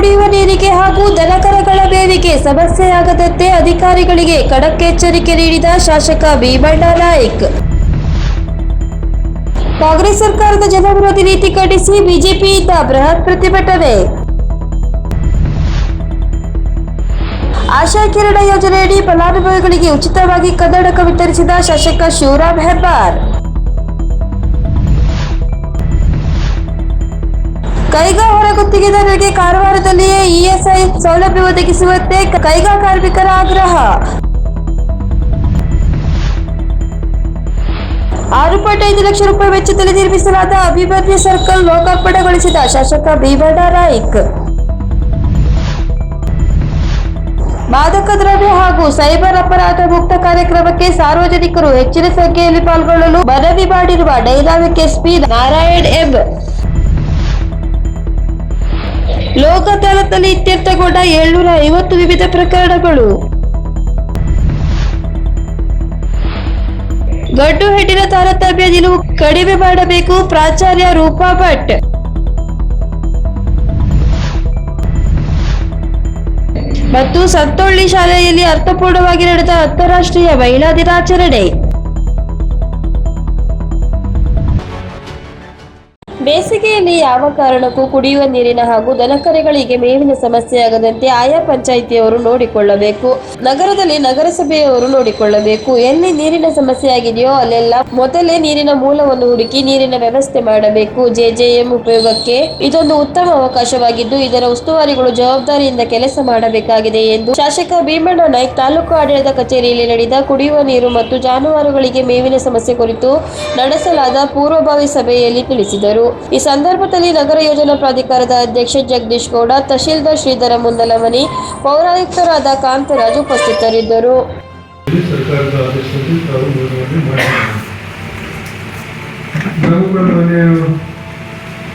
ಕುಡಿಯುವ ನೀರಿಗೆ ಹಾಗೂ ದನಕರಗಳ ಬೇವಿಗೆ ಸಮಸ್ಯೆಯಾಗದಂತೆ ಅಧಿಕಾರಿಗಳಿಗೆ ಖಡಕ್ ಎಚ್ಚರಿಕೆ ನೀಡಿದ ಶಾಸಕ ಭೀಮಣ್ಣ ನಾಯಕ್. ಕಾಂಗ್ರೆಸ್ ಸರ್ಕಾರದ ಜನವಿರೋಧಿ ನೀತಿ ಖಂಡಿಸಿ ಬಿಜೆಪಿಯಿಂದ ಬೃಹತ್ ಪ್ರತಿಭಟನೆ. ಆಶಾ ಕಿರಣ ಯೋಜನೆಯಡಿ ಫಲಾನುಭವಿಗಳಿಗೆ ಉಚಿತವಾಗಿ ಕನ್ನಡಕ ವಿತರಿಸಿದ ಶಾಸಕ ಶಿವರಾಮ್ ಹೆಬ್ಬಾರ್. ಕೈಗಾ ಹೊರಗುತ್ತಿಗೆದಾರರಿಗೆ ಕಾರವಾರದಲ್ಲಿಯೇ ಇಎಸ್ಐ ಸೌಲಭ್ಯ ಒದಗಿಸುವಂತೆ ಕೈಗಾ ಕಾರ್ಮಿಕರ ಆಗ್ರಹ. ಆರು ಪಾಯಿಂಟ್ ಐದು ಲಕ್ಷ ರೂಪಾಯಿ ವೆಚ್ಚದಲ್ಲಿ ನಿರ್ಮಿಸಲಾದ ಅಭಿವೃದ್ಧಿ ಸರ್ಕಲ್ ಲೋಕಾರ್ಪಣೆಗೊಳಿಸಿದ ಶಾಸಕ ಭೀಮಣ್ಣ ರಾಯ್ಕ್ ಮಾದಕ ದ್ರವ್ಯ ಹಾಗೂ ಸೈಬರ್ ಅಪರಾಧ ಮುಕ್ತ ಕಾರ್ಯಕ್ರಮಕ್ಕೆ ಸಾರ್ವಜನಿಕರು ಹೆಚ್ಚಿನ ಸಂಖ್ಯೆಯಲ್ಲಿ ಪಾಲ್ಗೊಳ್ಳಲು ಮನವಿ ಮಾಡಿರುವ ಡೈನಾಮಿಕ್ ಎಸ್ಪಿ ನಾರಾಯಣ್ ಎಂ. ಲೋಕ ಅದಾಲತ್ನಲ್ಲಿ ಇತ್ಯರ್ಥಗೊಂಡ ಏಳ್ನೂರ ಐವತ್ತು ವಿವಿಧ ಪ್ರಕರಣಗಳು. ಗಡ್ಡು ಹೆಡ್ಡಿನ ತಾರತಮ್ಯ ನಿಲುವು ಕಡಿಮೆ ಮಾಡಬೇಕು, ಪ್ರಾಚಾರ್ಯ ರೂಪಾ ಭಟ್. ಮತ್ತು ಸಂತೊಳ್ಳಿ ಶಾಲೆಯಲ್ಲಿ ಅರ್ಥಪೂರ್ಣವಾಗಿ ನಡೆದ ಅಂತಾರಾಷ್ಟ್ರೀಯ ಮಹಿಳಾ ದಿನಾಚರಣೆ. ಬೇಸಿಗೆಯಲ್ಲಿ ಯಾವ ಕಾರಣಕ್ಕೂ ಕುಡಿಯುವ ನೀರಿನ ಹಾಗೂ ದನಕರೆಗಳಿಗೆ ಮೇವಿನ ಸಮಸ್ಯೆಯಾಗದಂತೆ ಆಯಾ ಪಂಚಾಯಿತಿಯವರು ನೋಡಿಕೊಳ್ಳಬೇಕು. ನಗರದಲ್ಲಿ ನಗರಸಭೆಯವರು ನೋಡಿಕೊಳ್ಳಬೇಕು. ಎಲ್ಲಿ ನೀರಿನ ಸಮಸ್ಯೆ ಆಗಿದೆಯೋ ಅಲ್ಲೆಲ್ಲ ಮೊದಲೇ ನೀರಿನ ಮೂಲವನ್ನು ಹುಡುಕಿ ನೀರಿನ ವ್ಯವಸ್ಥೆ ಮಾಡಬೇಕು. ಜೆಜೆಎಂ ಉಪಯೋಗಕ್ಕೆ ಇದೊಂದು ಉತ್ತಮ ಅವಕಾಶವಾಗಿದ್ದು, ಇದರ ಉಸ್ತುವಾರಿಗಳು ಜವಾಬ್ದಾರಿಯಿಂದ ಕೆಲಸ ಮಾಡಬೇಕಾಗಿದೆ ಎಂದು ಶಾಸಕ ಭೀಮಣ್ಣ ನಾಯ್ಕ್ ತಾಲೂಕು ಆಡಳಿತ ಕಚೇರಿಯಲ್ಲಿ ನಡೆದ ಕುಡಿಯುವ ನೀರು ಮತ್ತು ಜಾನುವಾರುಗಳಿಗೆ ಮೇವಿನ ಸಮಸ್ಯೆ ಕುರಿತು ನಡೆಸಲಾದ ಪೂರ್ವಭಾವಿ ಸಭೆಯಲ್ಲಿ ತಿಳಿಸಿದರು. ಈ ಸಂದರ್ಭದಲ್ಲಿ ನಗರ ಯೋಜನಾ ಪ್ರಾಧಿಕಾರದ ಅಧ್ಯಕ್ಷ ಜಗದೀಶ್ ಗೌಡ, ತಹಶೀಲ್ದಾರ್ ಶ್ರೀಧರ ಮುಂದಲಮನಿ, ಪೌರಾಯುಕ್ತರಾದ ಕಾಂತರಾಜ್ ಉಪಸ್ಥಿತರಿದ್ದರು.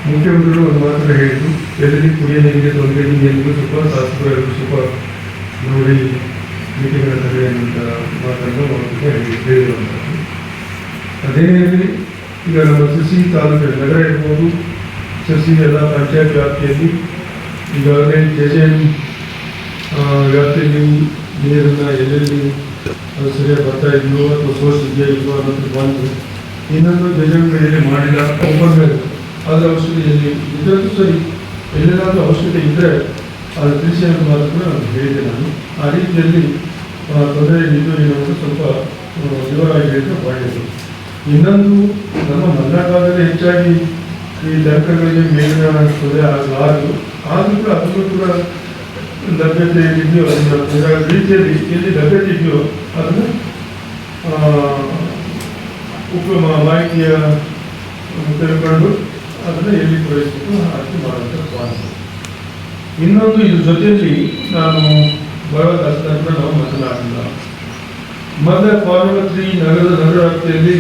ಮುಖ್ಯಮಂತ್ರಿಗಳು ಒಂದು ಮಾತ್ರ ಹೇಳಿದ್ರು. ಎಲ್ಲರಿಗೂ ಕುಡಿಯ ನೀರಿಗೆ ತೊಂದರೆ ನೀರಿಗೂ ಸ್ವಲ್ಪ ಶಾಸಕರು ಎಲ್ಲರೂ ಸ್ವಲ್ಪ ನೋಡಿ ಮೀಟಿಂಗ್ ನಡೆಸಲಿ ಅಂತ ಮಾತನ್ನು ಹೇಳಿರುವಂಥದ್ದು ಅದೇ ಈಗ ನಮ್ಮ ಸಿಸಿ ತಾಲೂಕು ನಗರ ಇರ್ಬೋದು, ಸಸಿ ಎಲ್ಲ ಪಂಚಾಯತ್ ವ್ಯಾಪ್ತಿಯಲ್ಲಿ ಈಗಾಗಲೇ ಜೆ ಜೆ ಎಂ ವ್ಯಾಪ್ತಿಯಲ್ಲಿ ನೀರನ್ನು ಎಲ್ಲೆಲ್ಲಿ ಸರಿಯಾಗಿ ಬರ್ತಾ ಇದ್ವು ಅಥವಾ ಸೋರ್ಸ್ ಇದೆಯಾ ಇಲ್ವೋ ಅನ್ನೋದು ಬಂದು ಇನ್ನೊಂದು ಜಜಮೆಂಟ್ಗಳಲ್ಲಿ ಮಾಡಿಲ್ಲ ಓಪನ್ ಆದರೆ ಅವಶ್ಯಕತೆ ಎಲ್ಲಿ ಇದ್ರದ್ದು ಸರಿ ಎಲ್ಲೇನಾದರೂ ಅವಶ್ಯಕತೆ ಇದ್ದರೆ ಅದು ತಿಳಿಸಿ ಮಾತ್ರ ನಾನು ಹೇಳಿದೆ ನಾನು. ಆ ರೀತಿಯಲ್ಲಿ ತೊಂದರೆ ಇದ್ದು ಏನಂದ್ರೆ ಸ್ವಲ್ಪ ವಿವರವಾಗಿ ಹೇಳಿದ್ರೆ ಒಳ್ಳೆಯದು ಇನ್ನೊಂದು ನಮ್ಮ ಮಲೆನಾಡಲ್ಲಿ ಹೆಚ್ಚಾಗಿ ಈ ದನಕರುಗಳಿಗೆ ಮೇಲಿನ ತೊಂದರೆ ಆಗಲಾರದು ಆದರೂ ಕೂಡ ಅದನ್ನು ಕೂಡ ಲಭ್ಯತೆ ಇದೆಯೋ ಅದರ ರೀತಿಯಲ್ಲಿ, ಎಲ್ಲಿ ಲಭ್ಯತೆ ಇದೆಯೋ ಅದನ್ನು ಉಪ, ಮಾಹಿತಿಯ ತಿಳ್ಕೊಂಡು ಅದನ್ನು ಎಲ್ಲಿ ಪೂರೈಸಬೇಕು ಅದಕ್ಕೆ ಮಾಡುವಂಥ ಸ್ವಾಗತ ಇನ್ನೊಂದು ಇದ್ರ ಜೊತೆಯಲ್ಲಿ ನಾನು ಬರೋ ಕೂಡ ನಾವು ಮಾತನಾಡಿಲ್ಲ ಮೊದಲ ಪಾರ್ವತಿ ನಗರದ ನಗರ ವ್ಯಾಪ್ತಿಯಲ್ಲಿ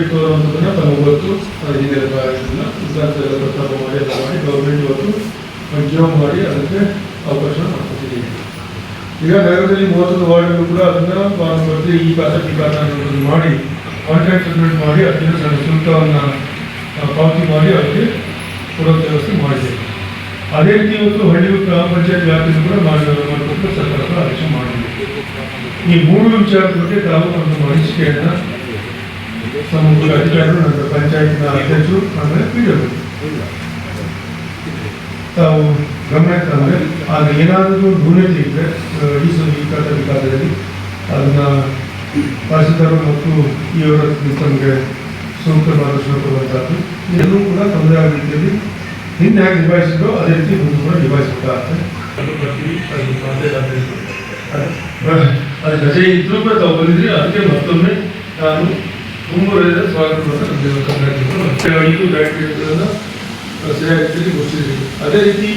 ಇತ್ತು ಅನ್ನೋದನ್ನ ತಮಗೆ ಗೊತ್ತು. ಹಿಂದೆ ಪ್ರಸ್ತಾಪ ಮಾಡಿ, ಎಲ್ಲ ಮಾಡಿ ಗೌರ್ಮೆಂಟ್ ಇವತ್ತು ಉದ್ಯೋಗ ಮಾಡಿ ಅದಕ್ಕೆ ಅವಕಾಶ ಮಾಡ್ಕೊತಿದ್ದೀವಿ ಈಗ ನಗರದಲ್ಲಿ ಮೂವತ್ತೊಂದು ವಾರ್ಡ್ಗಳು ಕೂಡ ಅದನ್ನ ಪಾರ್ವತಿ ಈ ಪಾತ್ರ ಈ ಮಾಡಿ ಕಾಂಟ್ರಾಕ್ಟ್ ಸಬ್ಮಿಟ್ ಮಾಡಿ, ಅದನ್ನ ಶುಲ್ಕವನ್ನು ಪಾವತಿ ಮಾಡಿ, ಅದಕ್ಕೆ ಕೊಡೋ ವ್ಯವಸ್ಥೆ ಮಾಡಿದೆ. ಅದೇ ರೀತಿ ಇವತ್ತು ಹಳ್ಳಿ ಗ್ರಾಮ ಪಂಚಾಯತ್ ವ್ಯಾಪ್ತಿಯನ್ನು ಕೂಡ ಮಾಡಿ ಮಾಡಿಕೊಂಡು ಸರ್ಕಾರ ಆದೇಶ ಮಾಡಬೇಕು ಈ ಮೂರು ವಿಚಾರದ ಬಗ್ಗೆ ತಾವು ಒಂದು ಅನಿಸಿಕೆಯನ್ನ ಸಮಗ್ರ ಅಧಿಕಾರಿಗಳು ನಂತರ ಪಂಚಾಯತ್ನ ಅಧ್ಯಕ್ಷರು, ಆಮೇಲೆ ಪೀಠರು ತಾವು ಗಮನ ತಂದರೆ ಆಗ ಏನಾದರೂ ನ್ಯೂನತೆ ಇದ್ದರೆ ಈ ಸಲ ಈ ಕಾಲ ವಿಕಾಸದಲ್ಲಿ ಅದನ್ನ ತಹಸೀಲ್ದಾರರು ಮತ್ತು ಇವರ ತಮಗೆ ಸೂಕ್ತ ಮಾರ್ಗದರ್ಶನ ಕೊಡುವಂಥದ್ದು ಎಲ್ಲೂ ಕೂಡ ತೊಂದರೆ ಆಗೋ ರೀತಿಯಲ್ಲಿ ಹಿಂದೆ ಹೇಗೆ ನಿಭಾಯಿಸಿದ್ರು ಅದೇ ರೀತಿ ಮುಂದೆ ಕೂಡ ಅಂತ ಅದು ರಜೆ ಇದ್ರೂ ಕೂಡ ತಾವು ಬಂದಿದ್ರಿ ಅದಕ್ಕೆ ಮತ್ತೊಮ್ಮೆ ನಾನು ತುಂಬ ಸ್ವಾಗತ ಸ್ವಾಗತವನ್ನು ಸರಿಯಾದ ರೀತಿಯಲ್ಲಿ ಗೊತ್ತಿದ್ರಿ ಅದೇ ರೀತಿ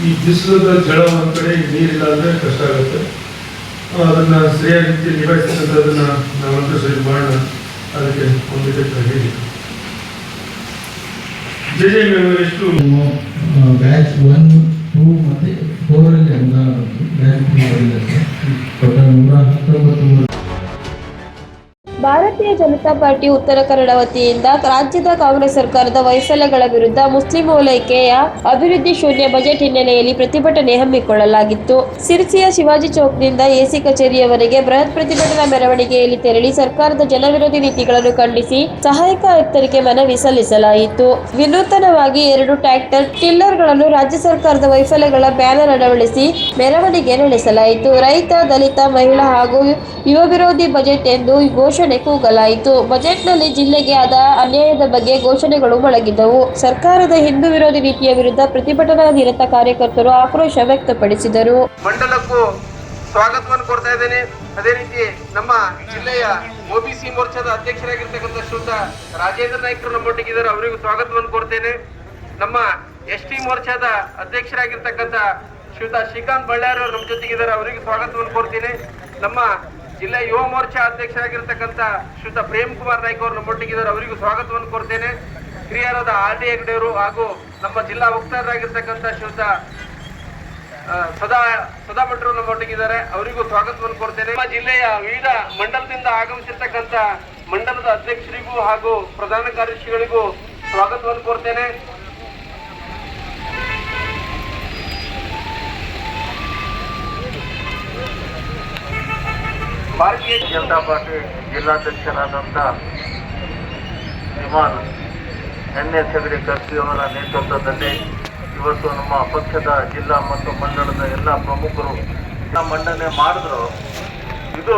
ಈ ಬಿಸಿಲದ ಜಳ ಒಂದು ಕಡೆ ನೀರಿಲ್ಲ ಅಂದರೆ ಕಷ್ಟ ಆಗುತ್ತೆ ಅದನ್ನು ಸರಿಯಾದ ರೀತಿಯಲ್ಲಿ ನಿಭಾಯಿಸ್ತಕ್ಕಂಥದ್ದನ್ನ ನಾವಂತೂ ಸರಿ ಮಾಡೋಣ ಅದಕ್ಕೆ ಒಂದು ಹೇಳಿ ಎಷ್ಟು ಬ್ಯಾಚ್ ಒನ್ ಟೂ ಮತ್ತು ಅಲ್ಲಿ ಬಂತು ಬ್ಯಾಚ್ ಟೂ ಟೋಟಲ್ ನೂರ ಹತ್ತೊಂಬತ್ತು ಭಾರತೀಯ ಜನತಾ ಪಾರ್ಟಿ ಉತ್ತರ ಕನ್ನಡ ವತಿಯಿಂದ ರಾಜ್ಯದ ಕಾಂಗ್ರೆಸ್ ಸರ್ಕಾರದ ವೈಫಲ್ಯಗಳ ವಿರುದ್ಧ ಮುಸ್ಲಿಂ ಓಲೈಕೆಯ ಅಭಿವೃದ್ಧಿ ಶೂನ್ಯ ಬಜೆಟ್ ಹಿನ್ನೆಲೆಯಲ್ಲಿ ಪ್ರತಿಭಟನೆ ಹಮ್ಮಿಕೊಳ್ಳಲಾಗಿತ್ತು. ಸಿರ್ಸಿಯ ಶಿವಾಜಿ ಚೌಕ್ನಿಂದ ಎಸಿ ಕಚೇರಿಯವರೆಗೆ ಬೃಹತ್ ಪ್ರತಿಭಟನಾ ಮೆರವಣಿಗೆಯಲ್ಲಿ ತೆರಳಿ ಸರ್ಕಾರದ ಜನವಿರೋಧಿ ನೀತಿಗಳನ್ನು ಖಂಡಿಸಿ ಸಹಾಯಕ ಆಯುಕ್ತರಿಗೆ ಮನವಿ ಸಲ್ಲಿಸಲಾಯಿತು. ವಿನೂತನವಾಗಿ ಎರಡು ಟ್ರ್ಯಾಕ್ಟರ್, ಟಿಲ್ಲರ್ಗಳನ್ನು ರಾಜ್ಯ ಸರ್ಕಾರದ ವೈಫಲ್ಯಗಳ ಬ್ಯಾನರ್ ಅಳವಡಿಸಿ ಮೆರವಣಿಗೆ ನಡೆಸಲಾಯಿತು. ರೈತ, ದಲಿತ, ಮಹಿಳಾ ಹಾಗೂ ಯುವ ವಿರೋಧಿ ಬಜೆಟ್ ಎಂದು ಘೋಷಣೆ ಕೂಗಲಾಯಿತು. ಬಜೆಟ್ನಲ್ಲಿ ಜಿಲ್ಲೆಗೆ ಆದ ಅನ್ಯಾಯದ ಬಗ್ಗೆ ಘೋಷಣೆಗಳು ಮೊಳಗಿದ್ದವು. ಸರ್ಕಾರದ ಹಿಂದೂ ವಿರೋಧಿ ನೀತಿಯ ವಿರುದ್ಧ ಪ್ರತಿಭಟನಾ ನಿರತ ಕಾರ್ಯಕರ್ತರು ಆಕ್ರೋಶ ವ್ಯಕ್ತಪಡಿಸಿದರು. ಮಂಡಲಕ್ಕೂ ಸ್ವಾಗತವನ್ನು ಕೊಡ್ತಾ ಇದ್ದೇನೆ. ಅದೇ ರೀತಿ ನಮ್ಮ ಜಿಲ್ಲೆಯ ಒಬಿಸಿ ಮೋರ್ಚಾದ ಅಧ್ಯಕ್ಷರಾಗಿರ್ತಕ್ಕಂಥ ಶ್ರೀಯುತ ರಾಜೇಂದ್ರ ನಾಯ್ಕರು ನಮ್ಮೊಟ್ಟಿಗಿದ್ದಾರೆ ಅವರಿಗೂ ಸ್ವಾಗತವನ್ನು ಕೊಡ್ತೇನೆ ನಮ್ಮ ಎಸ್ ಟಿ ಮೋರ್ಚಾದ ಅಧ್ಯಕ್ಷರಾಗಿರ್ತಕ್ಕಂಥ ಶ್ರೀಯುತ ಶ್ರೀಕಾಂತ್ ಬಳ್ಳಾರಿ ಅವರು ನಮ್ಮ ಜೊತೆಗಿದ್ದಾರೆ ಅವರಿಗೂ ಸ್ವಾಗತವನ್ನು ಕೊಡ್ತೀನಿ ನಮ್ಮ ಜಿಲ್ಲೆಯ ಯುವ ಮೋರ್ಚಾ ಅಧ್ಯಕ್ಷರಾಗಿರ್ತಕ್ಕಂಥ ಶ್ರೀಯುತ ಪ್ರೇಮ್ ಕುಮಾರ್ ನಾಯ್ಕ ಅವರು ನಮ್ಮೊಟ್ಟಿಗಿದ್ದಾರೆ ಅವರಿಗೂ ಸ್ವಾಗತವನ್ನು ಕೊಡ್ತೇನೆ ಹಿರಿಯರಾದ ಆರ್ ಡಿ ಹೆಗ್ಡೆಯವರು ಹಾಗೂ ನಮ್ಮ ಜಿಲ್ಲಾ ವಕ್ತಾರರಾಗಿರ್ತಕ್ಕಂಥ ಶ್ರೀಯುತ ಆ, ಸದಾ ಸದಾ ಭಟ್ರು ನಮ್ಮೊಟ್ಟಿಗಿದ್ದಾರೆ ಅವರಿಗೂ ಸ್ವಾಗತವನ್ನು ಕೊಡ್ತೇನೆ ನಮ್ಮ ಜಿಲ್ಲೆಯ ವಿವಿಧ ಮಂಡಲದಿಂದ ಆಗಮಿಸಿರ್ತಕ್ಕಂಥ ಮಂಡಲದ ಅಧ್ಯಕ್ಷರಿಗೂ ಹಾಗೂ ಪ್ರಧಾನ ಕಾರ್ಯದರ್ಶಿಗಳಿಗೂ ಸ್ವಾಗತವನ್ನು ಕೊಡ್ತೇನೆ ಭಾರತೀಯ ಜನತಾ ಪಾರ್ಟಿ ಜಿಲ್ಲಾಧ್ಯಕ್ಷರಾದಂಥ ವಿಮಾನ್ ಎನ್ ಎಸ್ ಹೆಗಡೆ ಅವರ ನೇತೃತ್ವದಲ್ಲಿ ಇವತ್ತು ನಮ್ಮ ಪಕ್ಷದ ಜಿಲ್ಲಾ ಮತ್ತು ಮಂಡಳದ ಎಲ್ಲ ಪ್ರಮುಖರು ಮಂಡನೆ ಮಾಡಿದ್ರು. ಇದು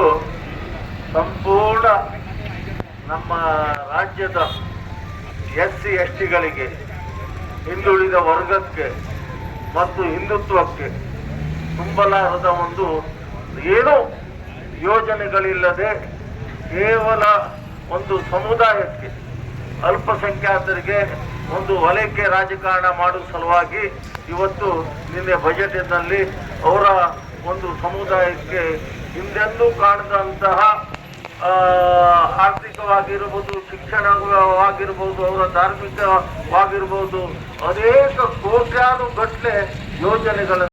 ಸಂಪೂರ್ಣ ನಮ್ಮ ರಾಜ್ಯದ ಎಸ್ ಸಿ ಎಸ್ ಟಿಗಳಿಗೆ ಹಿಂದುಳಿದ ವರ್ಗಕ್ಕೆ ಮತ್ತು ಹಿಂದುತ್ವಕ್ಕೆ ತುಂಬಲಾರದ ಒಂದು ಏನೋ ಯೋಜನೆಗಳಿಲ್ಲದೆ ಕೇವಲ ಒಂದು ಸಮುದಾಯಕ್ಕೆ ಅಲ್ಪಸಂಖ್ಯಾತರಿಗೆ ಒಂದು ವಲಯಕ್ಕೆ ರಾಜಕಾರಣ ಮಾಡುವ ಸಲುವಾಗಿ ಇವತ್ತು ನಿನ್ನೆ ಬಜೆಟ್ನಲ್ಲಿ ಅವರ ಒಂದು ಸಮುದಾಯಕ್ಕೆ ಹಿಂದೆಂದೂ ಕಾಣದಂತಹ ಆ, ಆರ್ಥಿಕವಾಗಿರ್ಬೋದು ಶಿಕ್ಷಣವಾಗಿರ್ಬೋದು ಅವರ ಧಾರ್ಮಿಕವಾಗಿರ್ಬೋದು ಅನೇಕ ಕೋಟ್ಯಾನು ಗಟ್ಟಲೆ ಯೋಜನೆಗಳನ್ನು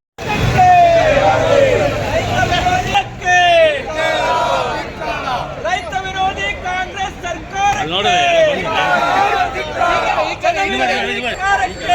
ರೈತ ವಿರೋಧಿ ಕಾಂಗ್ರೆಸ್ ಸರ್ಕಾರ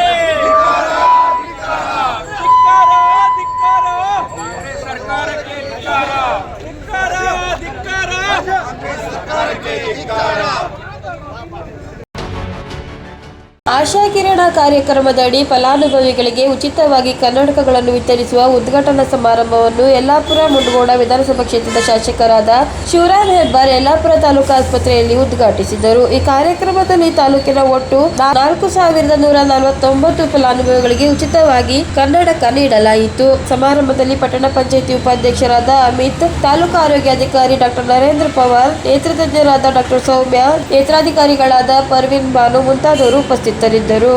ಆಶಾ ಕಿರಣ ಕಾರ್ಯಕ್ರಮದಡಿ ಫಲಾನುಭವಿಗಳಿಗೆ ಉಚಿತವಾಗಿ ಕನ್ನಡಕಗಳನ್ನು ವಿತರಿಸುವ ಉದ್ಘಾಟನಾ ಸಮಾರಂಭವನ್ನು ಯಲ್ಲಾಪುರ ಮುಂಡಗೋಡ ವಿಧಾನಸಭಾ ಕ್ಷೇತ್ರದ ಶಾಸಕರಾದ ಶಿವರಾಮ್ ಹೆಬ್ಬಾರ್ ಯಲ್ಲಾಪುರ ತಾಲೂಕು ಆಸ್ಪತ್ರೆಯಲ್ಲಿ ಉದ್ಘಾಟಿಸಿದರು. ಈ ಕಾರ್ಯಕ್ರಮದಲ್ಲಿ ತಾಲೂಕಿನ ಒಟ್ಟು ನಾಲ್ಕು ಸಾವಿರದ ನೂರ ನಲವತ್ತೊಂಬತ್ತು ಫಲಾನುಭವಿಗಳಿಗೆ ಉಚಿತವಾಗಿ ಕನ್ನಡಕ ನೀಡಲಾಯಿತು. ಸಮಾರಂಭದಲ್ಲಿ ಪಟ್ಟಣ ಪಂಚಾಯಿತಿ ಉಪಾಧ್ಯಕ್ಷರಾದ ಅಮಿತ್, ತಾಲೂಕು ಆರೋಗ್ಯಾಧಿಕಾರಿ ಡಾಕ್ಟರ್ ನರೇಂದ್ರ ಪವಾರ್, ನೇತೃತಜ್ಞರಾದ ಡಾಕ್ಟರ್ ಸೌಮ್ಯ, ನೇತ್ರಾಧಿಕಾರಿಗಳಾದ ಪರ್ವಿನ್ ಬಾನು ಮುಂತಾದವರು ಉಪಸ್ಥಿತರಿದ್ದರು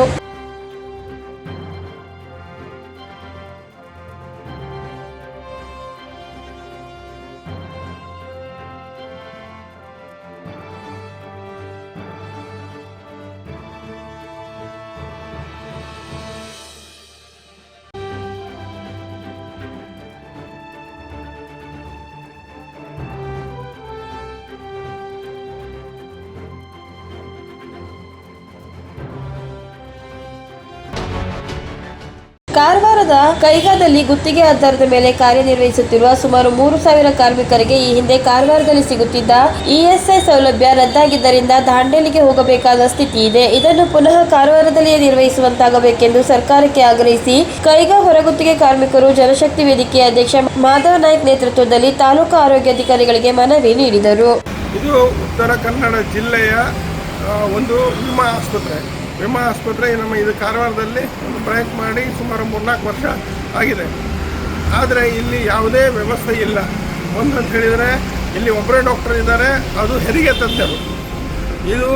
ಕಾರವಾರದ ಕೈಗಾದಲ್ಲಿ ಗುತ್ತಿಗೆ ಆಧಾರದ ಮೇಲೆ ಕಾರ್ಯನಿರ್ವಹಿಸುತ್ತಿರುವ ಸುಮಾರು ಮೂರು ಸಾವಿರ ಕಾರ್ಮಿಕರಿಗೆ ಈ ಹಿಂದೆ ಕಾರವಾರದಲ್ಲಿ ಸಿಗುತ್ತಿದ್ದ ಇಎಸ್ಐ ಸೌಲಭ್ಯ ರದ್ದಾಗಿದ್ದರಿಂದ ದಾಂಡೇಲಿಗೆ ಹೋಗಬೇಕಾದ ಸ್ಥಿತಿ ಇದೆ. ಇದನ್ನು ಪುನಃ ಕಾರವಾರದಲ್ಲಿಯೇ ನಿರ್ವಹಿಸುವಂತಾಗಬೇಕೆಂದು ಸರ್ಕಾರಕ್ಕೆ ಆಗ್ರಹಿಸಿ ಕೈಗಾ ಹೊರಗುತ್ತಿಗೆ ಕಾರ್ಮಿಕರು ಜನಶಕ್ತಿ ವೇದಿಕೆ ಅಧ್ಯಕ್ಷ ಮಾಧವ ನಾಯ್ಕ್ ನೇತೃತ್ವದಲ್ಲಿ ತಾಲೂಕು ಆರೋಗ್ಯಾಧಿಕಾರಿಗಳಿಗೆ ಮನವಿ ನೀಡಿದರು. ಇದು ಉತ್ತರ ಕನ್ನಡ ಜಿಲ್ಲೆಯ ಒಂದು ವಿಮಾ ಆಸ್ಪತ್ರೆ. ವಿಮಾ ಆಸ್ಪತ್ರೆ ನಮ್ಮ ಇದು ಕಾರವಾರದಲ್ಲಿ ಒಂದು ಬ್ರ್ಯಾಂಚ್ ಮಾಡಿ ಸುಮಾರು ಮೂರ್ನಾಲ್ಕು ವರ್ಷ ಆಗಿದೆ. ಆದರೆ ಇಲ್ಲಿ ಯಾವುದೇ ವ್ಯವಸ್ಥೆ ಇಲ್ಲ. ಒಂದು ಅಂತ ಹೇಳಿದರೆ ಇಲ್ಲಿ ಒಬ್ಬರೇ ಡಾಕ್ಟರ್ ಇದ್ದಾರೆ, ಅದು ಹೆರಿಗೆ ತಜ್ಞರು ಇದು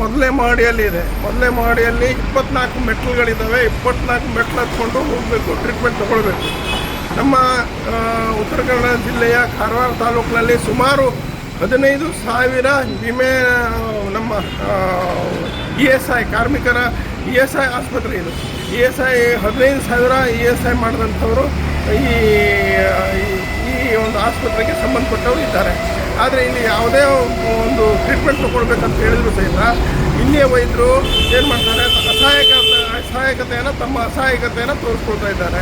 ಮೊದಲೇ ಮಹಡಿಯಲ್ಲಿ ಇದೆ. ಮೊದಲೇ ಮಹಡಿಯಲ್ಲಿ ಇಪ್ಪತ್ನಾಲ್ಕು ಮೆಟ್ಲುಗಳಿದ್ದಾವೆ. ಇಪ್ಪತ್ನಾಲ್ಕು ಮೆಟ್ಲು ಹತ್ಕೊಂಡು ಹೋಗಬೇಕು ಟ್ರೀಟ್ಮೆಂಟ್ ತೊಗೊಳ್ಬೇಕು. ನಮ್ಮ ಉತ್ತರ ಕನ್ನಡ ಜಿಲ್ಲೆಯ ಕಾರವಾರ ತಾಲೂಕಿನಲ್ಲಿ ಸುಮಾರು ಹದಿನೈದು ಸಾವಿರ ವಿಮೆ ನಮ್ಮ ಇ ಎಸ್ ಐ ಕಾರ್ಮಿಕರ ಇ ಎಸ್ ಐ ಆಸ್ಪತ್ರೆ ಇದು. ಇ ಎಸ್ ಐ ಹದಿನೈದು ಸಾವಿರ ಇ ಎಸ್ ಐ ಮಾಡಿದಂಥವರು ಈ, ಈ- ಒಂದು ಆಸ್ಪತ್ರೆಗೆ ಸಂಬಂಧಪಟ್ಟವರು ಇದ್ದಾರೆ. ಆದರೆ ಇಲ್ಲಿ ಯಾವುದೇ ಒಂದು ಟ್ರೀಟ್ಮೆಂಟ್ ತೊಗೊಳ್ಬೇಕಂತ ಹೇಳಿದ್ರು ಸಹಿತ ಇಲ್ಲಿಯ ವೈದ್ಯರು ಏನು ಮಾಡ್ತಾರೆ ಅಸಹಾಯಕ ಅಸಹಾಯಕತೆಯನ್ನು ತಮ್ಮ ಅಸಹಾಯಕತೆಯನ್ನು ತೋರಿಸ್ಕೊಳ್ತಾ ಇದ್ದಾರೆ.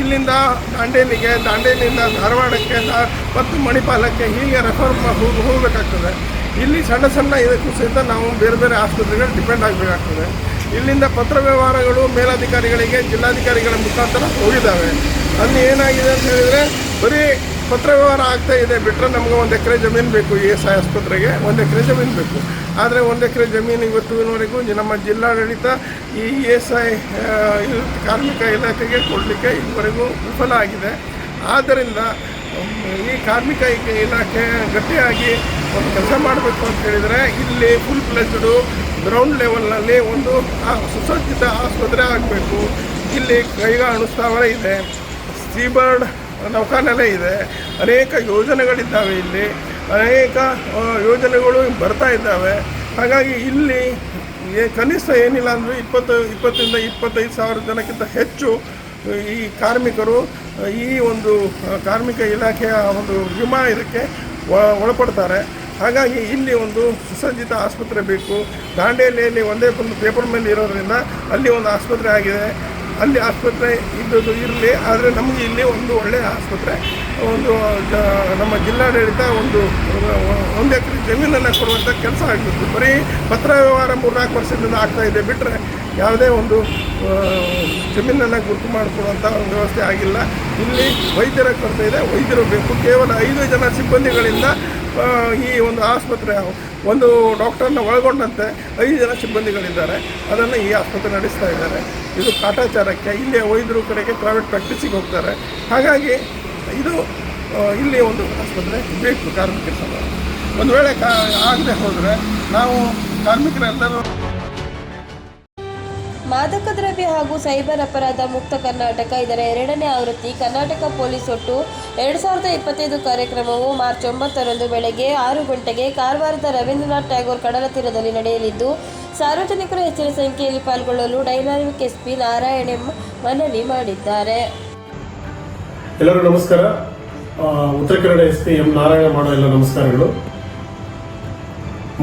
ಇಲ್ಲಿಂದ ದಾಂಡೇಲಿಗೆ, ದಾಂಡೇಲಿಯಿಂದ ಧಾರವಾಡಕ್ಕೆ ಮತ್ತು ಮಣಿಪಾಲಕ್ಕೆ ಹೀಗೆ ರೆಫರ್ ಹೋಗಿ, ಹೋಗಬೇಕಾಗ್ತದೆ. ಇಲ್ಲಿ ಸಣ್ಣ ಸಣ್ಣ ಇದಕ್ಕೂ ಸಹಿತ ನಾವು ಬೇರೆ ಬೇರೆ ಆಸ್ಪತ್ರೆಗಳು ಡಿಪೆಂಡ್ ಆಗಬೇಕಾಗ್ತದೆ. ಇಲ್ಲಿಂದ ಪತ್ರ ವ್ಯವಹಾರಗಳು ಮೇಲಾಧಿಕಾರಿಗಳಿಗೆ, ಜಿಲ್ಲಾಧಿಕಾರಿಗಳ ಮುಖಾಂತರ ಹೋಗಿದ್ದಾವೆ. ಅಲ್ಲಿ ಏನಾಗಿದೆ ಅಂತ ಹೇಳಿದರೆ, ಬರೀ ಪತ್ರ ವ್ಯವಹಾರ ಆಗ್ತಾ ಇದೆ ಬಿಟ್ಟರೆ ನಮಗೆ ಒಂದು ಎಕರೆ ಜಮೀನು ಬೇಕು ಇ ಎಸ್ ಐ ಆಸ್ಪತ್ರೆಗೆ ಒಂದು ಎಕರೆ ಜಮೀನು ಬೇಕು. ಆದರೆ ಒಂದು ಎಕರೆ ಜಮೀನು ಇವತ್ತಿನವರೆಗೂ ನಮ್ಮ ಜಿಲ್ಲಾಡಳಿತ ಈ ಇ ಎಸ್ ಐ ಕಾರ್ಮಿಕ ಇಲಾಖೆಗೆ ಕೊಡಲಿಕ್ಕೆ ಇದುವರೆಗೂ ವಿಫಲ ಆಗಿದೆ. ಆದ್ದರಿಂದ, ಈ ಕಾರ್ಮಿಕ ಇಲಾಖೆ ಗಟ್ಟಿಯಾಗಿ ಒಂದು ಕೆಲಸ ಮಾಡಬೇಕು ಅಂತ ಹೇಳಿದರೆ, ಇಲ್ಲಿ ಫುಲ್ ಫ್ಲೆಜ್ಡು ಗ್ರೌಂಡ್ ಲೆವೆಲ್ನಲ್ಲಿ ಒಂದು ಸುಸಜ್ಜಿತ ಆಸ್ಪತ್ರೆ ಆಗಬೇಕು. ಇಲ್ಲಿ ಕೈಗಾ ಅಣುಸ್ಥಾವರ ಇದೆ. ಸೀಬರ್ಡ್ ನೌಕಾನೆಲೆ ಇದೆ. ಅನೇಕ ಯೋಜನೆಗಳಿದ್ದಾವೆ ಇಲ್ಲಿ. ಅನೇಕ ಯೋಜನೆಗಳು ಬರ್ತಾ ಇದ್ದಾವೆ. ಹಾಗಾಗಿ ಇಲ್ಲಿ ಕನಿಷ್ಠ ಏನಿಲ್ಲ ಅಂದರೆ ಇಪ್ಪತ್ತು, ಇಪ್ಪತ್ತರಿಂದ ಇಪ್ಪತ್ತೈದು ಸಾವಿರ ಜನಕ್ಕಿಂತ ಹೆಚ್ಚು, ಈ ಕಾರ್ಮಿಕರು, ಈ ಒಂದು ಕಾರ್ಮಿಕ ಇಲಾಖೆಯ ಒಂದು ವಿಮಾ ಇದಕ್ಕೆ ಒಳಪಡ್ತಾರೆ. ಹಾಗಾಗಿ ಇಲ್ಲಿ ಒಂದು ಸುಸಜ್ಜಿತ ಆಸ್ಪತ್ರೆ ಬೇಕು. ದಾಂಡೇಲಿಯಲ್ಲಿ ಒಂದೇ ಒಂದು ಪೇಪರ್ ಮೇಲೆ ಇರೋದ್ರಿಂದ ಅಲ್ಲಿ ಒಂದು ಆಸ್ಪತ್ರೆ ಆಗಿದೆ. ಅಲ್ಲಿ ಆಸ್ಪತ್ರೆ ಇದ್ದದ್ದು ಇರಲಿ, ಆದರೆ ನಮಗೆ ಇಲ್ಲಿ ಒಂದು ಒಳ್ಳೆಯ ಆಸ್ಪತ್ರೆ, ಒಂದು ನಮ್ಮ ಜಿಲ್ಲಾಡಳಿತ ಒಂದು ಒಂದು ಎಕರೆ ಜಮೀನನ್ನು ಕೊಡುವಂಥ ಕೆಲಸ ಆಗಬೇಕು. ಬರೀ ಪತ್ರ ವ್ಯವಹಾರ ಮೂರ್ನಾಲ್ಕು ವರ್ಷದಿಂದ ಆಗ್ತಾ ಇದೆ. ಬಿಟ್ಟರೆ ಯಾವುದೇ ಒಂದು ಜಮೀನನ್ನು ಗುರುತು ಮಾಡಿಕೊಡುವಂಥ ಒಂದು ವ್ಯವಸ್ಥೆ ಆಗಿಲ್ಲ. ಇಲ್ಲಿ ವೈದ್ಯರ ಕೊರತೆ ಇದೆ. ವೈದ್ಯರು ಬೇಕು. ಕೇವಲ ಐದು ಜನ ಸಿಬ್ಬಂದಿಗಳಿಂದ ಈ ಒಂದು ಆಸ್ಪತ್ರೆ, ಒಂದು ಡಾಕ್ಟರ್ನ ಒಳಗೊಂಡಂತೆ ಐದು ಜನ ಸಿಬ್ಬಂದಿಗಳಿದ್ದಾರೆ. ಅದನ್ನು ಈ ಆಸ್ಪತ್ರೆ ನಡೆಸ್ತಾ ಇದ್ದಾರೆ. ಇದು ಕಾಟಾಚಾರಕ್ಕೆ ಇಲ್ಲಿಯ ವೈದ್ಯರು ಕಡೆಗೆ ಪ್ರೈವೇಟ್ ಪ್ರಾಕ್ಟೀಸಿಗೆ ಹೋಗ್ತಾರೆ. ಹಾಗಾಗಿ ಇದು ಇಲ್ಲಿ ಒಂದು ಆಸ್ಪತ್ರೆ ಬೇಕು ಕಾರ್ಮಿಕರ ಒಂದು ವೇಳೆ ಕಾ ಆಗದೆ ಹೋದರೆ ನಾವು ಕಾರ್ಮಿಕರೆಲ್ಲರೂ ಮಾದಕ ದ್ರವ್ಯ ಹಾಗೂ ಸೈಬರ್ ಅಪರಾಧ ಮುಕ್ತ ಕರ್ನಾಟಕ ಇದರ ಎರಡನೇ ಆವೃತ್ತಿ ಕರ್ನಾಟಕ ಪೊಲೀಸ್ ಒಟ್ಟು ಎರಡು ಸಾವಿರದ ಇಪ್ಪತ್ತೈದು ಕಾರ್ಯಕ್ರಮವು ಮಾರ್ಚ್ ಒಂಬತ್ತರಂದು ಬೆಳಗ್ಗೆ ಆರು ಗಂಟೆಗೆ ಕಾರವಾರದ ರವೀಂದ್ರನಾಥ್ ಟ್ಯಾಗೋರ್ ಕಡಲ ತೀರದಲ್ಲಿ ನಡೆಯಲಿದ್ದು, ಸಾರ್ವಜನಿಕರು ಹೆಚ್ಚಿನ ಸಂಖ್ಯೆಯಲ್ಲಿ ಪಾಲ್ಗೊಳ್ಳಲು ಡೈನಾಮಿಕ್ ಎಸ್ಪಿ ನಾರಾಯಣ ಎಂ ಮನವಿ ಮಾಡಿದ್ದಾರೆ. ಎಲ್ಲರೂ ನಮಸ್ಕಾರ. Uttara Kannada S P M Narayana ಮಾಡೋ ಎಲ್ಲ ನಮಸ್ಕಾರಗಳು.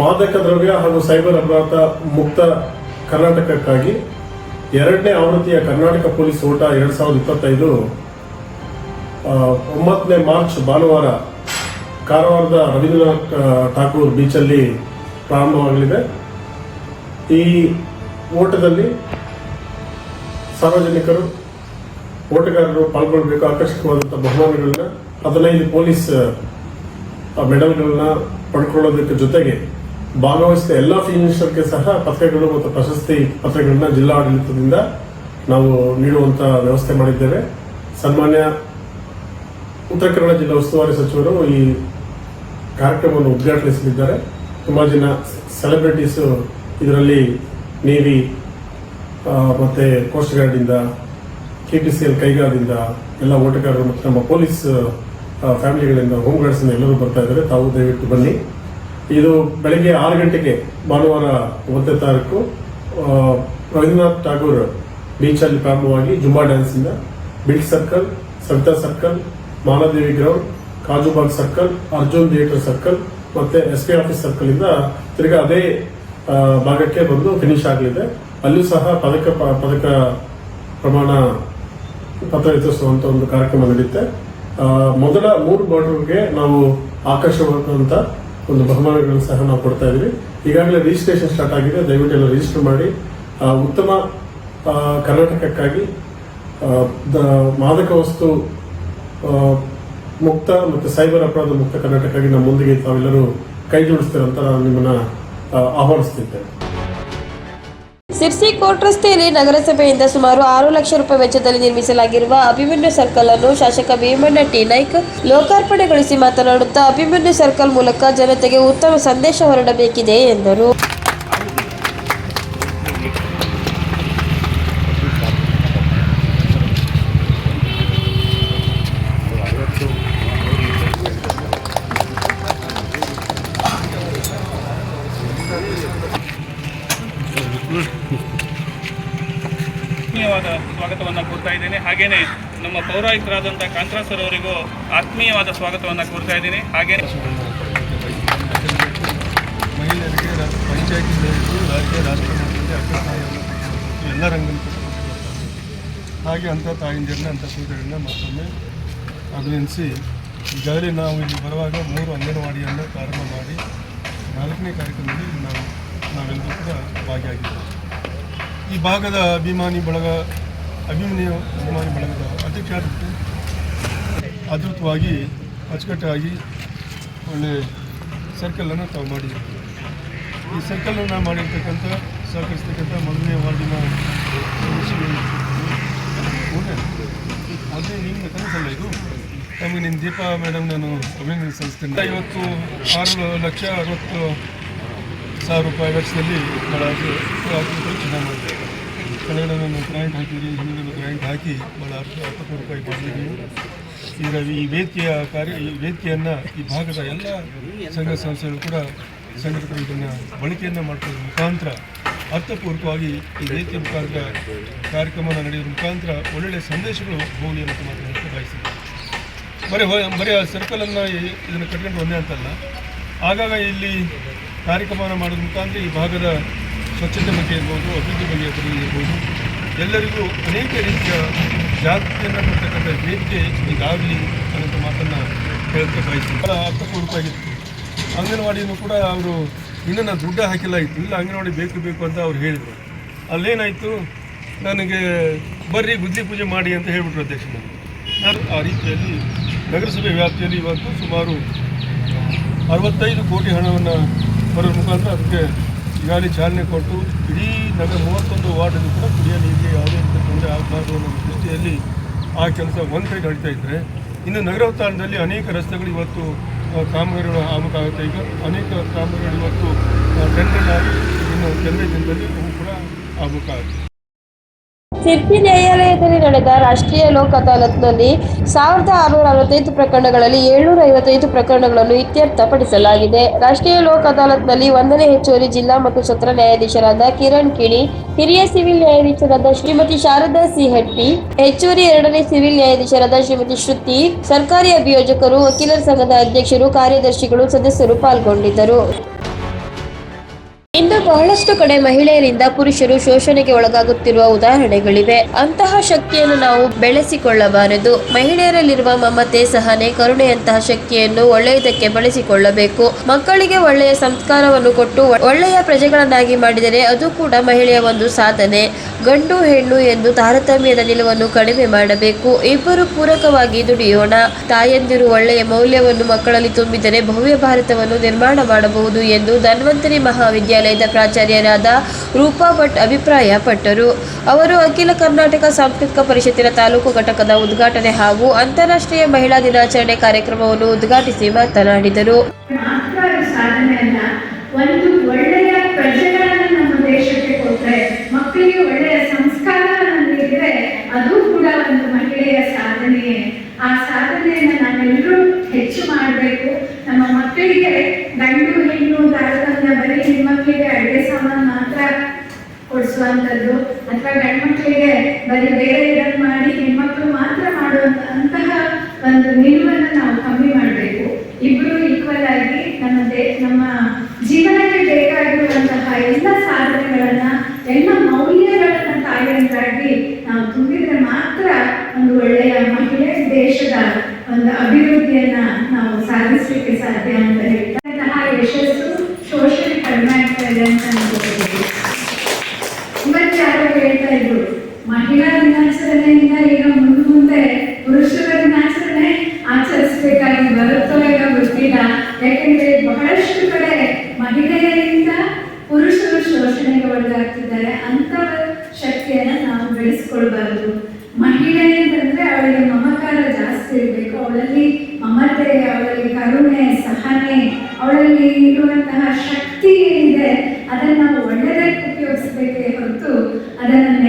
ಮಾದಕ ದ್ರವ್ಯ ಹಾಗೂ ಸೈಬರ್ ಅಪರಾಧ ಮುಕ್ತ ಕರ್ನಾಟಕಕ್ಕಾಗಿ ಎರಡನೇ ಆವೃತ್ತಿಯ ಕರ್ನಾಟಕ ಪೊಲೀಸ್ ಓಟ ಎರಡು ಸಾವಿರದ ಇಪ್ಪತ್ತೈದು ಒಂಬತ್ತನೇ ಮಾರ್ಚ್ ಭಾನುವಾರ ಕಾರವಾರದ ರವೀಂದ್ರನಾಥ್ ಠಾಕೂರ್ ಬೀಚಲ್ಲಿ ಪ್ರಾರಂಭವಾಗಲಿದೆ. ಈ ಓಟದಲ್ಲಿ ಸಾರ್ವಜನಿಕರು, ಓಟಗಾರರು ಪಾಲ್ಗೊಳ್ಳಬೇಕು ಆಕರ್ಷಕವಾದಂಥ ಬಹುಮಾನಗಳನ್ನ ಹದಿನೈದು ಪೊಲೀಸ್ ಮೆಡಲ್ಗಳನ್ನ ಪಡ್ಕೊಳ್ಳೋದಕ್ಕೆ ಜೊತೆಗೆ ಭಾಗವಹಿಸಿದ ಎಲ್ಲ ಫಿನಿಷರ್ಗೆ ಸಹ ಪತ್ರಗಳು ಮತ್ತು ಪ್ರಶಸ್ತಿ ಪತ್ರಗಳನ್ನ ಜಿಲ್ಲಾಡಳಿತದಿಂದ ನಾವು ನೀಡುವಂತ ವ್ಯವಸ್ಥೆ ಮಾಡಿದ್ದೇವೆ. ಸನ್ಮಾನ್ಯ ಉತ್ತರ ಕನ್ನಡ ಜಿಲ್ಲಾ ಉಸ್ತುವಾರಿ ಸಚಿವರು ಈ ಕಾರ್ಯಕ್ರಮವನ್ನು ಉದ್ಘಾಟನಿಸಲಿದ್ದಾರೆ. ತುಂಬಾ ಜನ ಸೆಲೆಬ್ರಿಟೀಸ್ ಇದರಲ್ಲಿ ನೇವಿ ಮತ್ತೆ ಕೋಸ್ಟ್ ಗಾರ್ಡ್ ಸಿ ಕೆಪಿಸಿಎಲ್ ಕೈಗಾದಿಂದ ಎಲ್ಲ ಓಟಗಾರರು ಮತ್ತು ನಮ್ಮ ಪೊಲೀಸ್ ಫ್ಯಾಮಿಲಿಗಳಿಂದ ಹೋಮ್ ಗಾರ್ಡ್ಸ್ ಎಲ್ಲರೂ ಬರ್ತಾ ಇದ್ದಾರೆ. ತಾವು ದಯವಿಟ್ಟು ಬನ್ನಿ. ಇದು ಬೆಳಗ್ಗೆ ಆರು ಗಂಟೆಗೆ ಭಾನುವಾರ ಒಂದನೇ ತಾರೀಕು ರವೀಂದ್ರನಾಥ್ ಠಾಗೂರ್ ಬೀಚಲ್ಲಿ ಪ್ರಾರಂಭವಾಗಿ Zumba ಡ್ಯಾನ್ಸಿಂದ built circle Savita circle Maladevi ground Kajubag circle Arjun theatre circle ಮತ್ತೆ ಎಸ್ ಪಿ ಆಫೀಸ್ ಸರ್ಕಲ್ ಇಂದ ತಿರ್ಗಾ ಅದೇ ಭಾಗಕ್ಕೆ ಬಂದು ಫಿನಿಶ್ ಆಗಲಿದೆ. ಅಲ್ಲೂ ಸಹ ಪದಕ ಪದಕ ಪ್ರಮಾಣ ಪತ್ರ ವಿತರಿಸುವಂತ ಒಂದು ಕಾರ್ಯಕ್ರಮ ನಡೆಯುತ್ತೆ ಮೊದಲ ಮೂರು ಬಾರ್ಡರ್ಗೆ ನಾವು ಆಕರ್ಷವಾದಂತ ಒಂದು ಬಹುಮಾನಗಳನ್ನು ಸಹ ನಾವು ಕೊಡ್ತಾ ಇದೀವಿ ಈಗಾಗಲೇ ರಿಜಿಸ್ಟ್ರೇಷನ್ ಸ್ಟಾರ್ಟ್ ಆಗಿದೆ. ದಯವಿಟ್ಟು ಎಲ್ಲ ರಿಜಿಸ್ಟರ್ ಮಾಡಿ ಉತ್ತಮ ಕರ್ನಾಟಕಕ್ಕಾಗಿ ಮಾದಕ ವಸ್ತು ಮುಕ್ತ ಮತ್ತು ಸೈಬರ್ ಅಪರಾಧ ಮುಕ್ತ ಕರ್ನಾಟಕಕ್ಕಾಗಿ ನಮ್ಮ ಮುಂದಿಗೆ ತಾವೆಲ್ಲರೂ ಕೈ ಜೋಡಿಸ್ತೀರಂತ ನಾನು ನಿಮ್ಮನ್ನ ಆಹ್ವಾನಿಸ್ತಿದ್ದೇನೆ. ಸಿರ್ಸಿ ಕೋರ್ಟ್ ರಸ್ತೆಯಲ್ಲಿ ನಗರಸಭೆಯಿಂದ ಸುಮಾರು ಆರು ಲಕ್ಷ ರೂಪಾಯಿ ವೆಚ್ಚದಲ್ಲಿ ನಿರ್ಮಿಸಲಾಗಿರುವ ಅಭಿಮನ್ಯು ಸರ್ಕಲ್ ಅನ್ನು ಶಾಸಕ ಭೀಮಣ್ಣ ಟಿ. ನಾಯ್ಕ್ ಲೋಕಾರ್ಪಣೆಗೊಳಿಸಿ ಮಾತನಾಡುತ್ತಾ, ಅಭಿಮನ್ಯು ಸರ್ಕಲ್ ಮೂಲಕ ಜನತೆಗೆ ಉತ್ತಮ ಸಂದೇಶ ಹೊರಡಬೇಕಿದೆ ಎಂದರು. ಆತ್ಮೀಯವಾದ ಸ್ವಾಗತವನ್ನು ಕೋರ್ತಾ ಇದ್ದೇನೆ. ಹಾಗೇನೆ ನಮ್ಮ ಪೌರಾಯುಕ್ತರಾದಂಥ ಕಾಂತರಾಜ್ ಸರ್ ಅವರಿಗೂ ಆತ್ಮೀಯವಾದ ಸ್ವಾಗತವನ್ನು ಕೋರ್ತಾ ಇದ್ದೀನಿ. ಹಾಗೇನೆ ಮಹಿಳೆಯರಿಗೆ ಪಂಚಾಯತಿ ರಾಜ್ಯ ರಾಷ್ಟ್ರ ಮಟ್ಟದಲ್ಲಿ ಎಲ್ಲ ರಂಗದಲ್ಲಿ ಹಾಗೆ ಅಂಥ ತಾಯಂದಿರನ್ನ, ಅಂಥ ಸೂತ್ರಗಳನ್ನ ಮತ್ತೊಮ್ಮೆ ಅಭಿನಂದಿಸಿ, ಈಗಾಗಲೇ ನಾವು ಇಲ್ಲಿ ಬರುವಾಗ ಮೂರು ಅಂಗನವಾಡಿಯನ್ನು ಪ್ರಾರಂಭ ಮಾಡಿ ನಾಲ್ಕನೇ ಕಾರ್ಯಕ್ರಮದಲ್ಲಿ ನಾವು ನಾವೆಲ್ಲರೂ ಕೂಡ ಭಾಗಿಯಾಗಿದ್ದೇವೆ. ಈ ಭಾಗದ ಅಭಿಮಾನಿ ಬಳಗ ಅಭಿಮಾನಿ ಅಭಿಮಾನಿ ಬಳಗದ ಅಧ್ಯಕ್ಷರಾಗಿದ್ದು ಅದ್ಭುತವಾಗಿ, ಅಚ್ಚುಕಟ್ಟಾಗಿ ಒಳ್ಳೆ ಸರ್ಕಲನ್ನು ತಾವು ಮಾಡಿದ್ದೀವಿ. ಈ ಸರ್ಕಲನ್ನು ಮಾಡಿರ್ತಕ್ಕಂಥ, ಸಹಕರಿಸ್ತಕ್ಕಂಥ ಮೊದಲನೇ ವಾರ್ಡಿನ ಅದೇ ನಿಮ್ಮ ಕನಸಲ್ಲ ಇದು? ನಮಗೆ ನಿಮ್ಮ ದೀಪಾ ಮೇಡಮ್ ನಾನು ಅಭಿನಂದನೆ ಸಲ್ಲಿಸ್ತೇನೆ. ಇವತ್ತು ಆರು ಲಕ್ಷ ಅರವತ್ತು ಸಾವಿರ ರೂಪಾಯಿ ವೆಚ್ಚದಲ್ಲಿ ಚೆನ್ನಾಗಿ ಮಾಡಿದೆ ಕೆಳಗಡೆ ನಾನು ಗ್ರ್ಯಾಂಟ್ ಹಾಕಿದ್ರಿ ಹಿಂದಿನ ಗ್ರ್ಯಾಂಟ್ ಹಾಕಿ ಭಾಳ ಅರ್ಥ, ಅರ್ಥಪೂರ್ವಕವಾಗಿ ಮಾಡಿದ್ದೀವಿ ಈಗ ಈ ವೇದಿಕೆಯ ಕಾರ್ಯ, ಈ ವೇದಿಕೆಯನ್ನು ಈ ಭಾಗದ ಎಲ್ಲ ಸಂಘ ಸಂಸ್ಥೆಗಳು ಕೂಡ ಸಂಘಟಕರು ಇದನ್ನು ಬಳಕೆಯನ್ನು ಮಾಡ್ಕೊಳ್ಳೋದ್ರ ಮುಖಾಂತರ, ಅರ್ಥಪೂರ್ವಕವಾಗಿ ಈ ವೇದಿಕೆ ಮುಖಾಂತರ ಕಾರ್ಯಕ್ರಮ ನಡೆಯುವ ಮುಖಾಂತರ ಒಳ್ಳೊಳ್ಳೆ ಸಂದೇಶಗಳು ಹೋಗಲಿ ಅಂತ ಮಾತ್ರ ಬಯಸಿದ್ದೆ ಬರೀ ಬರೀ ಆ ಸರ್ಕಲನ್ನು ಇದನ್ನು ಕಟ್ಕೊಂಡು ಒಂದೇ ಅಂತಲ್ಲ, ಆಗಾಗ ಇಲ್ಲಿ ಕಾರ್ಯಕ್ರಮವನ್ನು ಮಾಡೋದ್ರ ಮುಖಾಂತರ ಈ ಭಾಗದ ಸ್ವಚ್ಛತೆ ಬಗ್ಗೆ ಇರ್ಬೋದು, ಅಭಿವೃದ್ಧಿ ಬಗ್ಗೆ ಇರ್ಬೋದು, ಎಲ್ಲರಿಗೂ ಅನೇಕ ರೀತಿಯ ಜಾಗೃತಿಯನ್ನು ಕೊಡ್ತಕ್ಕಂಥ ವೇದಿಕೆ ಈಗಾಗಲಿ ಅನ್ನೋಂಥ ಮಾತನ್ನು ಹೇಳಕ್ಕೆ ಬಯಸ್ತೀನಿ ಭಾಳ ಅರ್ಥಪೂರ್ವಕವಾಗಿತ್ತು. ಅಂಗನವಾಡಿನೂ ಕೂಡ ಅವರು ಇನ್ನೂ ನಾನು ದುಡ್ಡು ಹಾಕಿಲ್ಲ ಇತ್ತು ಇಲ್ಲ, ಅಂಗನವಾಡಿ ಬೇಕು ಬೇಕು ಅಂತ ಅವ್ರು ಹೇಳಿದರು. ಅಲ್ಲೇನಾಯಿತು? ನನಗೆ ಬರ್ರಿ, ಗುದ್ಲಿ ಪೂಜೆ ಮಾಡಿ ಅಂತ ಹೇಳ್ಬಿಟ್ರು ಅಧ್ಯಕ್ಷರು ನಾನು ಆ ರೀತಿಯಲ್ಲಿ ನಗರಸಭೆ ವ್ಯಾಪ್ತಿಯಲ್ಲಿ ಇವತ್ತು ಸುಮಾರು ಅರವತ್ತೈದು ಕೋಟಿ ಹಣವನ್ನು ಬರೋ ಮುಖಾಂತರ ಅದಕ್ಕೆ ಈಗಾಗಲೇ ಚಾಲನೆ ಕೊಟ್ಟು ಇಡೀ ನಗರ ಮೂವತ್ತೊಂದು ವಾರ್ಡಲ್ಲಿ ಕೂಡ ಕುಡಿಯೋ ನೀರಿಗೆ ಯಾವುದೇ ರೀತಿಯ ತೊಂದರೆ ಆಗಬಾರ್ದು ಅನ್ನೋ ದೃಷ್ಟಿಯಲ್ಲಿ ಆ ಕೆಲಸ ಒಂದು ಸೈಡ್ ನಡೀತಾ ಇದ್ದರೆ ಇನ್ನು ನಗರ ಅನೇಕ ರಸ್ತೆಗಳು ಇವತ್ತು ಕಾಮಗಾರಿಗಳು ಆಗುತ್ತೆ. ಈಗ ಅನೇಕ ಕಾಮಗಾರಿಗಳು ಇವತ್ತು ಟೆಂಡರ್ ಆಗಿ ಇನ್ನು ಕೆಲವೇ ದಿನದಲ್ಲಿ ಅವು ಕೂಡ ಆಗುತ್ತೆ. ಸಿರ್ಪಿ ನ್ಯಾಯಾಲಯದಲ್ಲಿ ನಡೆದ ರಾಷ್ಟ್ರೀಯ ಲೋಕ್ ಅದಾಲತ್ನಲ್ಲಿ ಸಾವಿರದ ಆರುನೂರ ಅರವತ್ತೈದು ಪ್ರಕರಣಗಳಲ್ಲಿ ಏಳ್ನೂರ ಐವತ್ತೈದು ಪ್ರಕರಣಗಳನ್ನು ಇತ್ಯರ್ಥಪಡಿಸಲಾಗಿದೆ. ರಾಷ್ಟ್ರೀಯ ಲೋಕ ಅದಾಲತ್ನಲ್ಲಿ ಒಂದನೇ ಹೆಚ್ಚುವರಿ ಜಿಲ್ಲಾ ಮತ್ತು ಸತ್ರ ನ್ಯಾಯಾಧೀಶರಾದ ಕಿರಣ್ ಕಿಣಿ, ಹಿರಿಯ ಸಿವಿಲ್ ನ್ಯಾಯಾಧೀಶರಾದ ಶ್ರೀಮತಿ ಶಾರದಾ ಸಿ ಹೆಟ್ಟಿ ಹೆಚ್ಚುವರಿ ಎರಡನೇ ಸಿವಿಲ್ ನ್ಯಾಯಾಧೀಶರಾದ ಶ್ರೀಮತಿ ಶ್ರುತಿ, ಸರ್ಕಾರಿ ಅಭಿಯೋಜಕರು, ವಕೀಲರ ಸಂಘದ ಅಧ್ಯಕ್ಷರು, ಕಾರ್ಯದರ್ಶಿಗಳು, ಸದಸ್ಯರು ಪಾಲ್ಗೊಂಡಿದ್ದರು. ಇಂದು ಬಹಳಷ್ಟು ಕಡೆ ಮಹಿಳೆಯರಿಂದ ಪುರುಷರು ಶೋಷಣೆಗೆ ಒಳಗಾಗುತ್ತಿರುವ ಉದಾಹರಣೆಗಳಿವೆ. ಅಂತಹ ಶಕ್ತಿಯನ್ನು ನಾವು ಬೆಳೆಸಿಕೊಳ್ಳಬಾರದು. ಮಹಿಳೆಯರಲ್ಲಿರುವ ಮಮತೆ, ಸಹನೆ, ಕರುಣೆಯಂತಹ ಶಕ್ತಿಯನ್ನು ಒಳ್ಳೆಯದಕ್ಕೆ ಬಳಸಿಕೊಳ್ಳಬೇಕು. ಮಕ್ಕಳಿಗೆ ಒಳ್ಳೆಯ ಸಂಸ್ಕಾರವನ್ನು ಕೊಟ್ಟು ಒಳ್ಳೆಯ ಪ್ರಜೆಗಳನ್ನಾಗಿ ಮಾಡಿದರೆ ಅದು ಕೂಡ ಮಹಿಳೆಯ ಒಂದು ಸಾಧನೆ. ಗಂಡು, ಹೆಣ್ಣು ಎಂದು ತಾರತಮ್ಯದ ನಿಲುವನ್ನು ಕಡಿಮೆ ಮಾಡಬೇಕು. ಇಬ್ಬರು ಪೂರಕವಾಗಿ ದುಡಿಯೋಣ. ತಾಯಂದಿರು ಒಳ್ಳೆಯ ಮೌಲ್ಯವನ್ನು ಮಕ್ಕಳಲ್ಲಿ ತುಂಬಿದರೆ ಭವ್ಯ ಭಾರತವನ್ನು ನಿರ್ಮಾಣ ಮಾಡಬಹುದು ಎಂದು ಧನ್ವಂತರಿ ಮಹಾವಿದ್ಯಾಲಯದ ಪ್ರಾಚಾರ್ಯರಾದ ರೂಪಾ ಭಟ್ ಅಭಿಪ್ರಾಯಪಟ್ಟರು. ಅವರು ಅಖಿಲ ಕರ್ನಾಟಕ ಸಾಂಸ್ಕೃತಿಕ ಪರಿಷತ್ತಿನ ತಾಲೂಕು ಘಟಕದ ಉದ್ಘಾಟನೆ ಹಾಗೂ ಅಂತಾರಾಷ್ಟ್ರೀಯ ಮಹಿಳಾ ದಿನಾಚರಣೆ ಕಾರ್ಯಕ್ರಮವನ್ನು ಉದ್ಘಾಟಿಸಿ ಮಾತನಾಡಿದರು ಮಾತ್ರ ಸಾಧನೆ ಅಲ್ಲ ಒಂದು ಒಳ್ಳೆಯ ಪ್ರಜೆಗಳನ್ನ ನಮ್ಮ ದೇಶಕ್ಕೆ ಕೊಟ್ರೆ ಮಕ್ಕಳಿಗೆ ಒಳ್ಳೆಯ ಸಂಸ್ಕಾರವನ್ನು ನೀಡಿದ್ರೆ ಅದು ಕೂಡ ಒಂದು ಮಹಿಳೆಯ ಸಾಧನೆಯೇ ಆ ಸಾಧನೆಯನ್ನ ನಾವೆಲ್ಲರೂ ಹೆಚ್ಚು ಮಾಡಬೇಕು ನಮ್ಮ ಮಕ್ಕಳಿಗೆ ಗಂಡು ಹೆಣ್ಣು ತಾರತಮ್ಯ ಬರೀ ಹೆಣ್ಮಕ್ಳಿಗೆ ಅಡುಗೆ ಸಾಮಾನು ಮಾತ್ರ ಕೊಡಿಸುವಂಥದ್ದು ಅಥವಾ ಗಂಡ್ಮಕ್ಳಿಗೆ ಬರೀ ಬೇರೆ ಇದನ್ನು ಮಾಡಿ ಹೆಣ್ಮಕ್ಳು ಮಾತ್ರ ಮಾಡುವಂತ ಅಂತಹ ಒಂದು ನಿಲುವನ್ನು ನಾವು ಕಮ್ಮಿ ಮಾಡಬೇಕು. ಇಬ್ರು ಈಕ್ವಲ್ ಆಗಿ ನಮ್ಮ ದೇ, ನಮ್ಮ ಜೀವನಕ್ಕೆ ಬೇಕಾಗಿರುವಂತಹ ಎಲ್ಲ ಸಾಧನೆಗಳನ್ನು, ಎಲ್ಲ ಮೌಲ್ಯಗಳನ್ನ ತಾಯಿಯಂತಾಗಿ ನಾವು ತುಂಬಿದ್ರೆ ಮಾತ್ರ ಒಂದು ಒಳ್ಳೆಯ ಮಹಿಳೆ ದೇಶದ ಒಂದು ಅಭಿವೃದ್ಧಿಯನ್ನ ನಾವು ಸಾಧಿಸಲಿಕ್ಕೆ ಸಾಧ್ಯ ಅಂತ ಹೇಳ್ತಾರೆ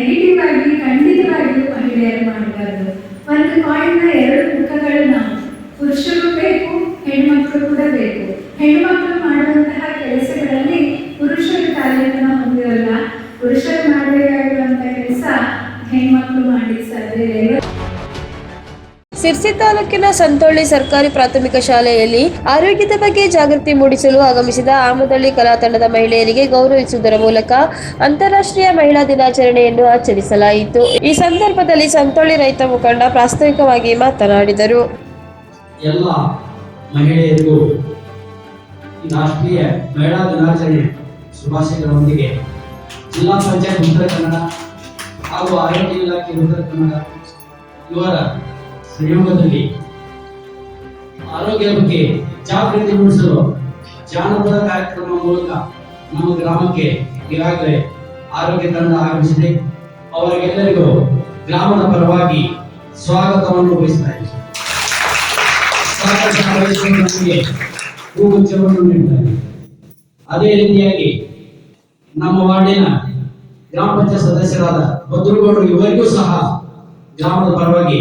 ನೆಗೆಟಿವ್ ಆಗಿ ಖಂಡಿತವಾಗಿಯೂ ಮಹಿಳೆಯರು ಮಾಡಬಾರದು ಒಂದು ಕಾಯಿನ್ನ ಸಿರ್ಸಿ ತಾಲೂಕಿನ ಸಂತೊಳ್ಳಿ ಸರ್ಕಾರಿ ಪ್ರಾಥಮಿಕ ಶಾಲೆಯಲ್ಲಿ ಆರೋಗ್ಯದ ಬಗ್ಗೆ ಜಾಗೃತಿ ಮೂಡಿಸಲು ಆಗಮಿಸಿದ ಆಮದಳ್ಳಿ ಕಲಾ ತಂಡದ ಮಹಿಳೆಯರಿಗೆ ಗೌರವಿಸುವುದರ ಮೂಲಕ ಅಂತಾರಾಷ್ಟ್ರೀಯ ಮಹಿಳಾ ದಿನಾಚರಣೆಯನ್ನು ಆಚರಿಸಲಾಯಿತು. ಈ ಸಂದರ್ಭದಲ್ಲಿ ಸಂತೊಳ್ಳಿ ರೈತ ಮುಖಂಡ ಪ್ರಾಸ್ತಾವಿಕವಾಗಿ ಮಾತನಾಡಿದರು. ಎಲ್ಲ ಮಹಿಳೆಯರಿಗೂ ರಾಷ್ಟ್ರೀಯ ಮಹಿಳಾ ದಿನಾಚರಣೆ ಶುಭಾಶಯಗಳೊಂದಿಗೆ ಜಿಲ್ಲಾ ಪಂಚಾಯತ್ ಉತ್ತರ ಕನ್ನಡ ಹಾಗೂ ಆರೋಗ್ಯ ಇಲಾಖೆ ಉತ್ತರ ಕನ್ನಡ ಇವರ ಸಹಯೋಗದಲ್ಲಿ ಆರೋಗ್ಯ ಬಗ್ಗೆ ಜಾಗೃತಿ ಮೂಡಿಸಲು ಜಾನಪದ ಕಾರ್ಯಕ್ರಮ ಮೂಲಕ ನಮ್ಮ ಗ್ರಾಮಕ್ಕೆ ಈಗಾಗಲೇ ಆರೋಗ್ಯ ತಂಡ ಆಗಮಿಸಿದೆ. ಅವರಿಗೆಲ್ಲರಿಗೂ ಗ್ರಾಮದ ಪರವಾಗಿ ಸ್ವಾಗತವನ್ನು ನಮಗೆ ಹೂಗುಚ್ಛವನ್ನು ನೀಡಿದ್ದಾರೆ ಅದೇ ರೀತಿಯಾಗಿ ನಮ್ಮ ವಾರ್ಡಿನ ಗ್ರಾಮ ಪಂಚಾಯತ್ ಸದಸ್ಯರಾದ ಭದ್ರಗೌಡರು ಇವರಿಗೂ ಸಹ ಗ್ರಾಮದ ಪರವಾಗಿ